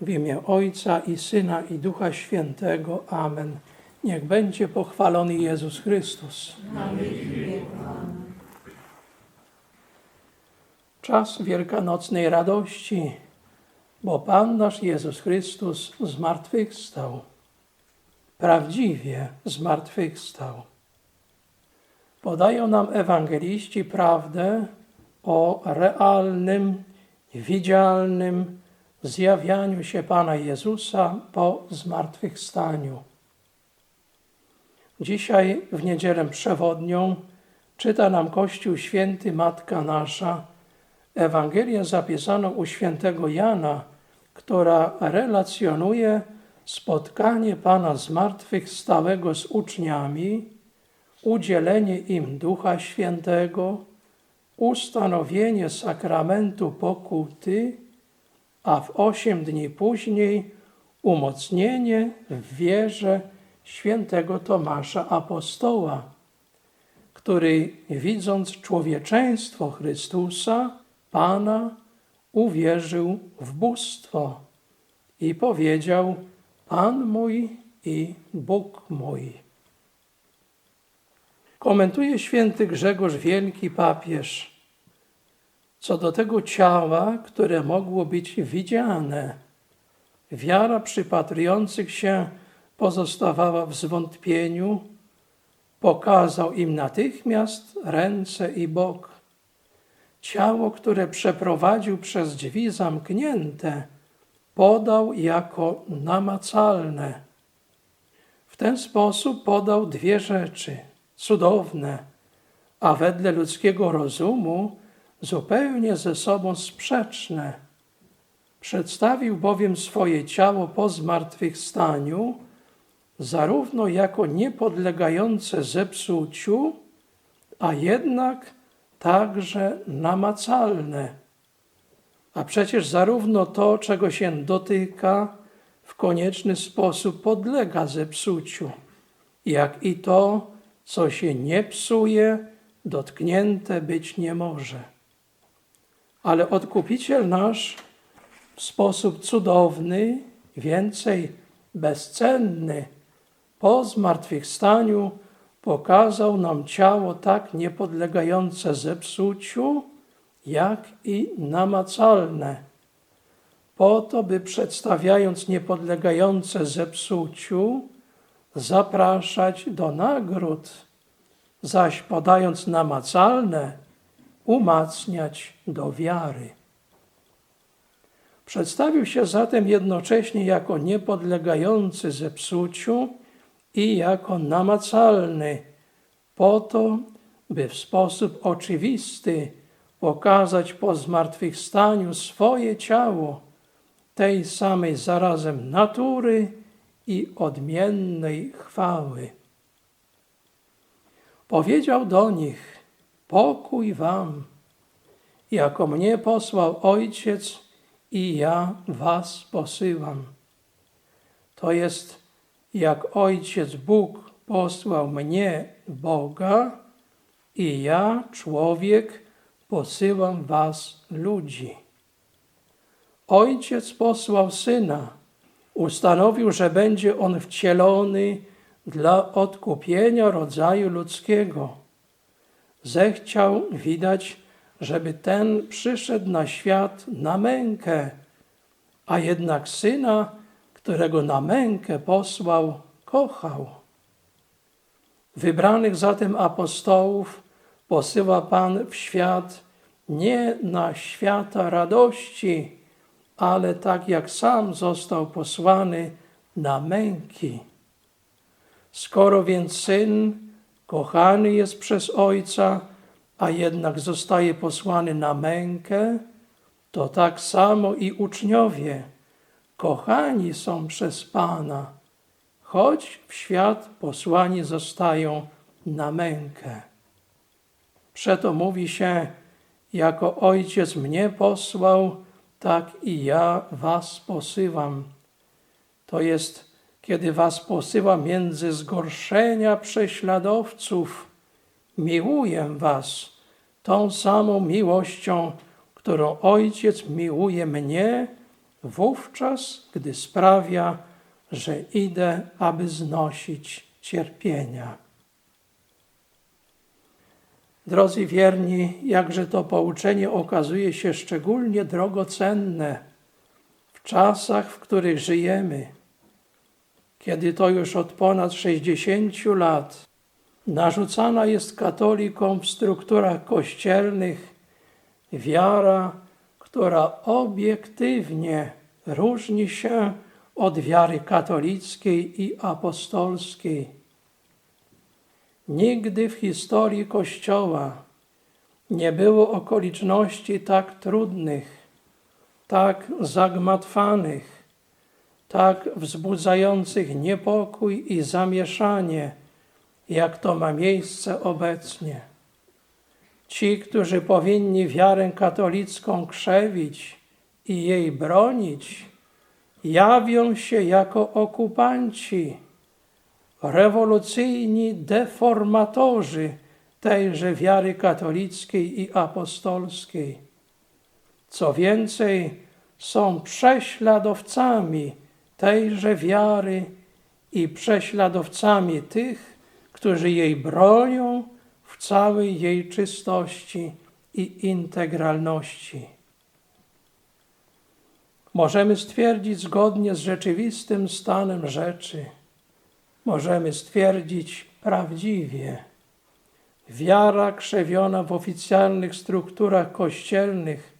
W imię Ojca i Syna i Ducha Świętego. Amen. Niech będzie pochwalony Jezus Chrystus. Czas wielkanocnej radości, bo Pan nasz Jezus Chrystus zmartwychwstał. Prawdziwie zmartwychwstał. Podają nam ewangeliści prawdę o realnym, widzialnym, zjawianiu się Pana Jezusa po zmartwychwstaniu. Dzisiaj w niedzielę przewodnią czyta nam Kościół Święty Matka Nasza Ewangelię zapisaną u świętego Jana, która relacjonuje spotkanie Pana zmartwychwstałego z uczniami, udzielenie im Ducha Świętego, ustanowienie sakramentu pokuty, a w osiem dni później umocnienie w wierze świętego Tomasza Apostoła, który widząc człowieczeństwo Chrystusa, Pana, uwierzył w bóstwo i powiedział: Pan mój i Bóg mój. Komentuje święty Grzegorz Wielki papież co do tego ciała, które mogło być widziane. Wiara przypatrujących się pozostawała w zwątpieniu, pokazał im natychmiast ręce i bok. Ciało, które przeprowadził przez drzwi zamknięte, podał jako namacalne. W ten sposób podał dwie rzeczy cudowne, a wedle ludzkiego rozumu zupełnie ze sobą sprzeczne. Przedstawił bowiem swoje ciało po zmartwychwstaniu zarówno jako niepodlegające zepsuciu, a jednak także namacalne. A przecież zarówno to, czego się dotyka, w konieczny sposób podlega zepsuciu, jak i to, co się nie psuje, dotknięte być nie może. Ale Odkupiciel nasz w sposób cudowny, więcej bezcenny, po zmartwychwstaniu pokazał nam ciało tak niepodlegające zepsuciu, jak i namacalne, po to, by przedstawiając niepodlegające zepsuciu, zapraszać do nagród, zaś podając namacalne, umacniać do wiary. Przedstawił się zatem jednocześnie jako niepodlegający zepsuciu i jako namacalny, po to, by w sposób oczywisty pokazać po zmartwychwstaniu swoje ciało, tej samej zarazem natury i odmiennej chwały. Powiedział do nich: pokój wam. Jako mnie posłał Ojciec i ja was posyłam. To jest jak Ojciec Bóg posłał mnie, Boga, i ja, człowiek, posyłam was, ludzi. Ojciec posłał Syna, ustanowił, że będzie On wcielony dla odkupienia rodzaju ludzkiego. Zechciał, widać, żeby ten przyszedł na świat na mękę, a jednak Syna, którego na mękę posłał, kochał. Wybranych zatem apostołów posyła Pan w świat nie na świata radości, ale tak jak sam został posłany na męki. Skoro więc syn kochany jest przez ojca, a jednak zostaje posłany na mękę, to tak samo i uczniowie kochani są przez Pana, choć w świat posłani zostają na mękę. Przeto mówi się, jako ojciec mnie posłał, tak i ja was posyłam. To jest, kiedy was posyłam między zgorszenia prześladowców, miłuję was tą samą miłością, którą ojciec miłuje mnie, wówczas, gdy sprawia, że idę, aby znosić cierpienia. Drodzy wierni, jakże to pouczenie okazuje się szczególnie drogocenne w czasach, w których żyjemy, kiedy to już od ponad 60 lat narzucana jest katolikom w strukturach kościelnych wiara, która obiektywnie różni się od wiary katolickiej i apostolskiej. Nigdy w historii Kościoła nie było okoliczności tak trudnych, tak zagmatwanych, tak wzbudzających niepokój i zamieszanie, jak to ma miejsce obecnie. Ci, którzy powinni wiarę katolicką krzewić i jej bronić, jawią się jako okupanci rewolucyjni deformatorzy tejże wiary katolickiej i apostolskiej. Co więcej, są prześladowcami tejże wiary i prześladowcami tych, którzy jej bronią w całej jej czystości i integralności. Możemy stwierdzić zgodnie z rzeczywistym stanem rzeczy, możemy stwierdzić prawdziwie. Wiara krzewiona w oficjalnych strukturach kościelnych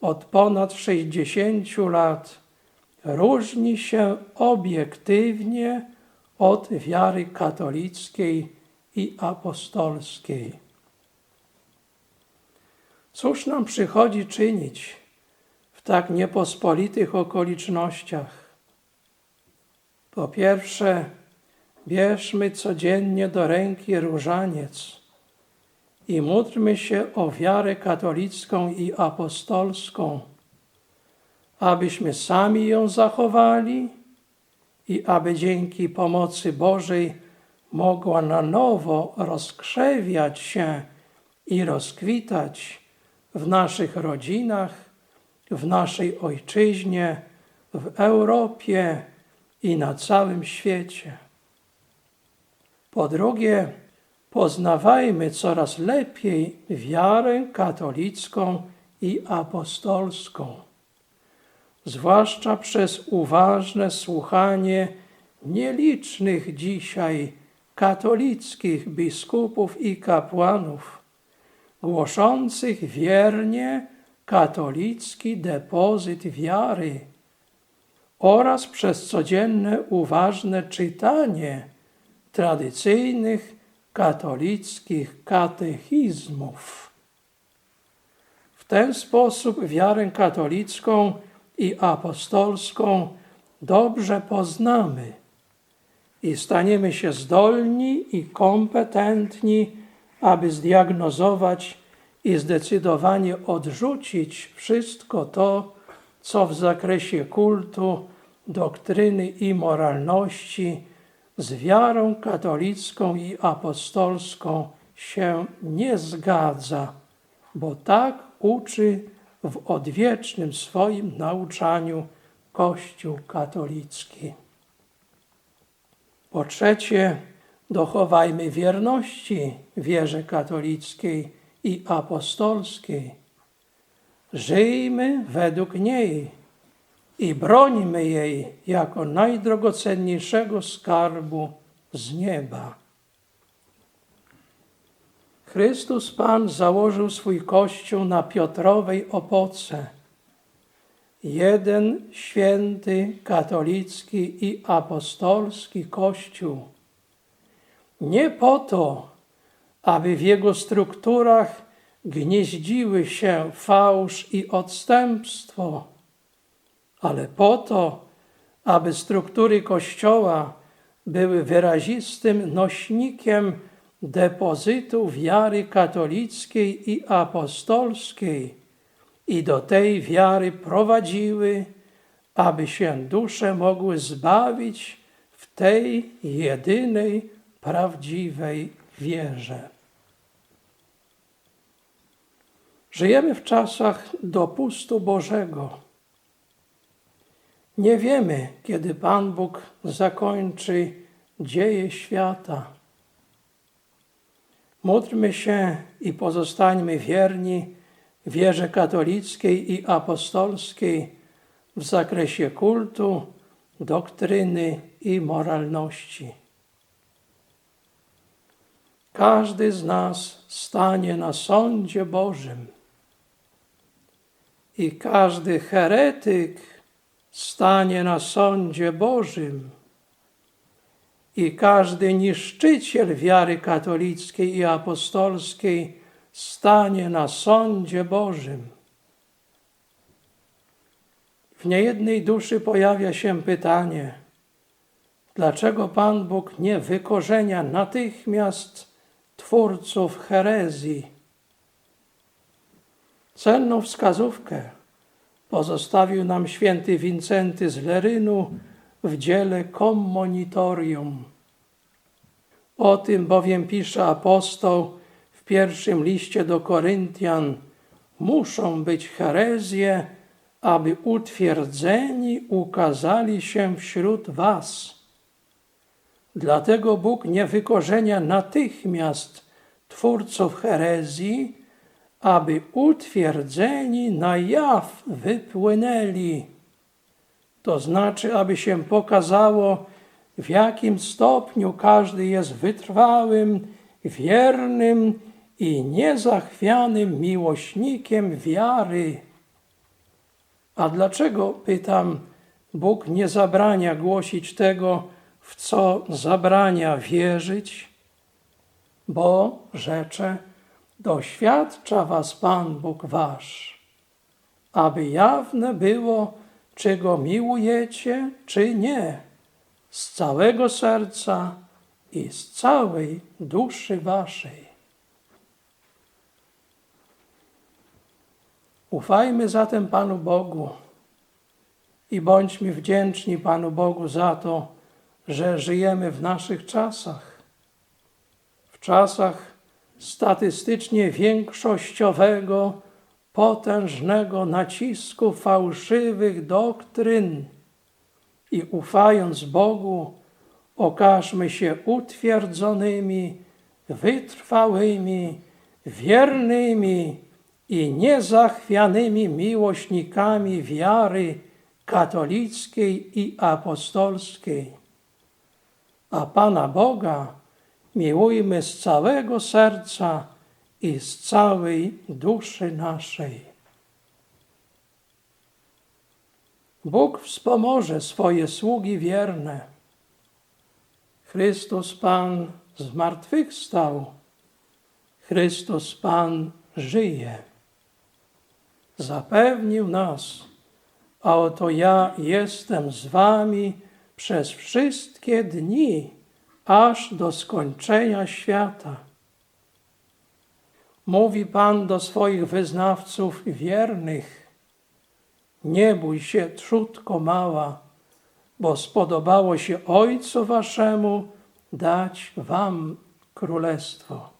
od ponad 60 lat różni się obiektywnie od wiary katolickiej i apostolskiej. Cóż nam przychodzi czynić w tak niepospolitych okolicznościach? Po pierwsze, Bierzmy codziennie do ręki różaniec i módlmy się o wiarę katolicką i apostolską, abyśmy sami ją zachowali i aby dzięki pomocy Bożej mogła na nowo rozkrzewiać się i rozkwitać w naszych rodzinach, w naszej ojczyźnie, w Europie i na całym świecie. Po drugie, poznawajmy coraz lepiej wiarę katolicką i apostolską, zwłaszcza przez uważne słuchanie nielicznych dzisiaj katolickich biskupów i kapłanów, głoszących wiernie katolicki depozyt wiary oraz przez codzienne uważne czytanie tradycyjnych katolickich katechizmów. W ten sposób wiarę katolicką i apostolską dobrze poznamy i staniemy się zdolni i kompetentni aby zdiagnozować i zdecydowanie odrzucić wszystko to, co w zakresie kultu, doktryny i moralności z wiarą katolicką i apostolską się nie zgadza, bo tak uczy w odwiecznym swoim nauczaniu Kościół katolicki. Po trzecie, dochowajmy wierności wierze katolickiej i apostolskiej. Żyjmy według niej i brońmy jej jako najdrogocenniejszego skarbu z nieba. Chrystus Pan założył swój Kościół na Piotrowej opoce. Jeden święty, katolicki i apostolski Kościół. Nie po to, aby w jego strukturach gnieździły się fałsz i odstępstwo, ale po to, aby struktury Kościoła były wyrazistym nośnikiem depozytu wiary katolickiej i apostolskiej i do tej wiary prowadziły, aby się dusze mogły zbawić w tej jedynej, prawdziwej wierze. Żyjemy w czasach dopustu Bożego. Nie wiemy, kiedy Pan Bóg zakończy dzieje świata. Módlmy się i pozostańmy wierni wierze katolickiej i apostolskiej w zakresie kultu, doktryny i moralności. Każdy z nas stanie na sądzie Bożym i każdy heretyk stanie na sądzie Bożym i każdy niszczyciel wiary katolickiej i apostolskiej stanie na sądzie Bożym. W niejednej duszy pojawia się pytanie, dlaczego Pan Bóg nie wykorzenia natychmiast twórców herezji? Cenną wskazówkę pozostawił nam święty Wincenty z Lerynu w dziele Commonitorium. O tym bowiem pisze apostoł w pierwszym liście do Koryntian: Muszą być herezje, aby utwierdzeni ukazali się wśród Was. Dlatego Bóg nie wykorzenia natychmiast twórców herezji, aby utwierdzeni na jaw wypłynęli. To znaczy, aby się pokazało, w jakim stopniu każdy jest wytrwałym, wiernym i niezachwianym miłośnikiem wiary. A dlaczego, pytam, Bóg nie zabrania głosić tego, w co zabrania wierzyć? Bo, rzecze, doświadcza was Pan Bóg wasz, aby jawne było, czy Go miłujecie, czy nie, z całego serca i z całej duszy waszej. Ufajmy zatem Panu Bogu i bądźmy wdzięczni Panu Bogu za to, że żyjemy w naszych czasach. W czasach statystycznie większościowego, potężnego nacisku fałszywych doktryn i ufając Bogu, okażmy się utwierdzonymi, wytrwałymi, wiernymi i niezachwianymi miłośnikami wiary katolickiej i apostolskiej. A Pana Boga miłujmy z całego serca i z całej duszy naszej. Bóg wspomoże swoje sługi wierne. Chrystus Pan zmartwychwstał. Chrystus Pan żyje. Zapewnił nas, a oto ja jestem z wami przez wszystkie dni aż do skończenia świata. Mówi Pan do swoich wyznawców wiernych: Nie bój się, trzutko mała, bo spodobało się Ojcu Waszemu dać Wam królestwo.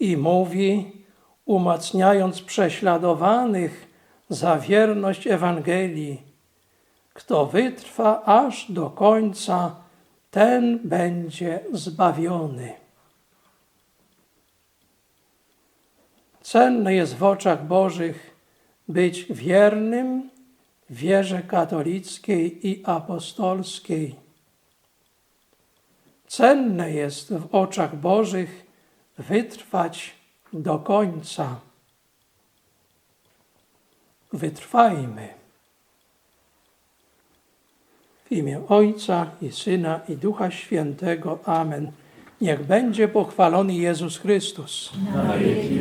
I mówi, umacniając prześladowanych za wierność Ewangelii: Kto wytrwa aż do końca, ten będzie zbawiony. Cenne jest w oczach Bożych być wiernym wierze katolickiej i apostolskiej. Cenne jest w oczach Bożych wytrwać do końca. Wytrwajmy. W imię Ojca i Syna i Ducha Świętego. Amen. Niech będzie pochwalony Jezus Chrystus. na wieki.